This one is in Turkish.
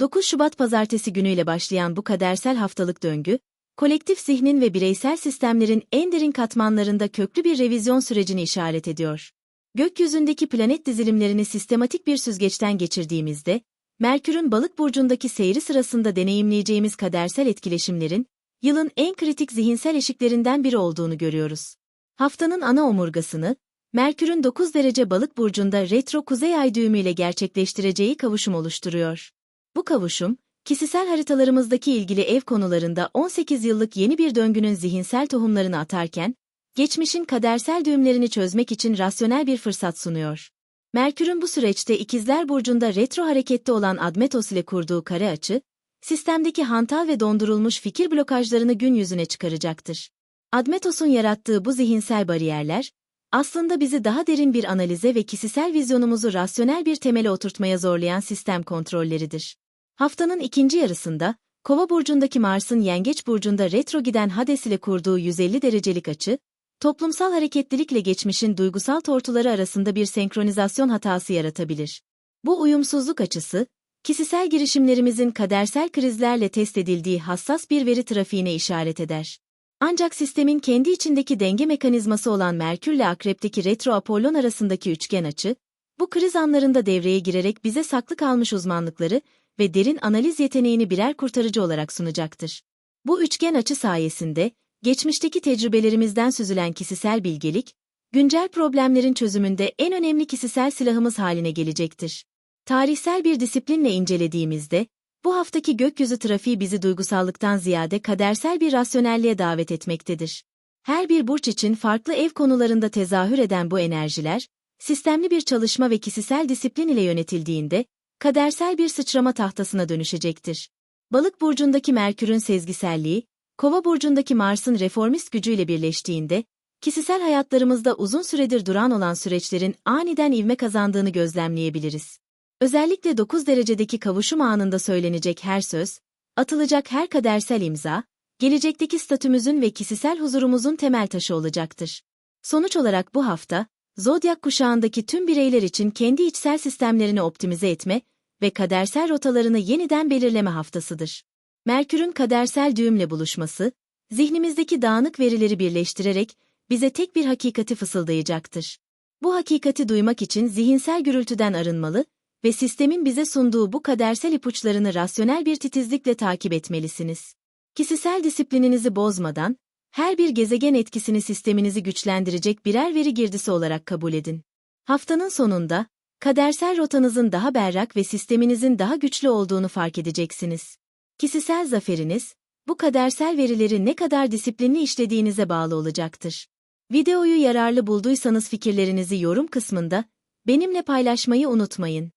9 Şubat pazartesi günüyle başlayan bu kadersel haftalık döngü, kolektif zihnin ve bireysel sistemlerin en derin katmanlarında köklü bir revizyon sürecini işaret ediyor. Gökyüzündeki planet dizilimlerini sistematik bir süzgeçten geçirdiğimizde, Merkür'ün balık burcundaki seyri sırasında deneyimleyeceğimiz kadersel etkileşimlerin, yılın en kritik zihinsel eşiklerinden biri olduğunu görüyoruz. Haftanın ana omurgasını, Merkür'ün 9 derece balık burcunda retro kuzey ay düğümüyle gerçekleştireceği kavuşum oluşturuyor. Bu kavuşum, kişisel haritalarımızdaki ilgili ev konularında 18 yıllık yeni bir döngünün zihinsel tohumlarını atarken, geçmişin kadersel düğümlerini çözmek için rasyonel bir fırsat sunuyor. Merkür'ün bu süreçte ikizler burcunda retro harekette olan Admetos ile kurduğu kare açı, sistemdeki hantal ve dondurulmuş fikir blokajlarını gün yüzüne çıkaracaktır. Admetos'un yarattığı bu zihinsel bariyerler, aslında bizi daha derin bir analize ve kişisel vizyonumuzu rasyonel bir temele oturtmaya zorlayan sistem kontrolleridir. Haftanın ikinci yarısında, Kova burcundaki Mars'ın Yengeç burcunda retro giden Hades ile kurduğu 150 derecelik açı, toplumsal hareketlilikle geçmişin duygusal tortuları arasında bir senkronizasyon hatası yaratabilir. Bu uyumsuzluk açısı, kişisel girişimlerimizin kadersel krizlerle test edildiği hassas bir veri trafiğine işaret eder. Ancak sistemin kendi içindeki denge mekanizması olan Merkür ile Akrep'teki retro Apollon arasındaki üçgen açı, bu kriz anlarında devreye girerek bize saklı kalmış uzmanlıkları ve derin analiz yeteneğini birer kurtarıcı olarak sunacaktır. Bu üçgen açı sayesinde, geçmişteki tecrübelerimizden süzülen kişisel bilgelik, güncel problemlerin çözümünde en önemli kişisel silahımız haline gelecektir. Tarihsel bir disiplinle incelediğimizde, bu haftaki gökyüzü trafiği bizi duygusallıktan ziyade kadersel bir rasyonelliğe davet etmektedir. Her bir burç için farklı ev konularında tezahür eden bu enerjiler, sistemli bir çalışma ve kişisel disiplin ile yönetildiğinde, kadersel bir sıçrama tahtasına dönüşecektir. Balık burcundaki Merkür'ün sezgiselliği, Kova burcundaki Mars'ın reformist gücüyle birleştiğinde, kişisel hayatlarımızda uzun süredir duran olan süreçlerin aniden ivme kazandığını gözlemleyebiliriz. Özellikle 9 derecedeki kavuşum anında söylenecek her söz, atılacak her kadersel imza, gelecekteki statümüzün ve kişisel huzurumuzun temel taşı olacaktır. Sonuç olarak bu hafta, Zodyak kuşağındaki tüm bireyler için kendi içsel sistemlerini optimize etme ve kadersel rotalarını yeniden belirleme haftasıdır. Merkür'ün kadersel düğümle buluşması, zihnimizdeki dağınık verileri birleştirerek bize tek bir hakikati fısıldayacaktır. Bu hakikati duymak için zihinsel gürültüden arınmalı ve sistemin bize sunduğu bu kadersel ipuçlarını rasyonel bir titizlikle takip etmelisiniz. Kişisel disiplininizi bozmadan, her bir gezegen etkisini sisteminizi güçlendirecek birer veri girdisi olarak kabul edin. Haftanın sonunda, kadersel rotanızın daha berrak ve sisteminizin daha güçlü olduğunu fark edeceksiniz. Kişisel zaferiniz, bu kadersel verileri ne kadar disiplinli işlediğinize bağlı olacaktır. Videoyu yararlı bulduysanız fikirlerinizi yorum kısmında benimle paylaşmayı unutmayın.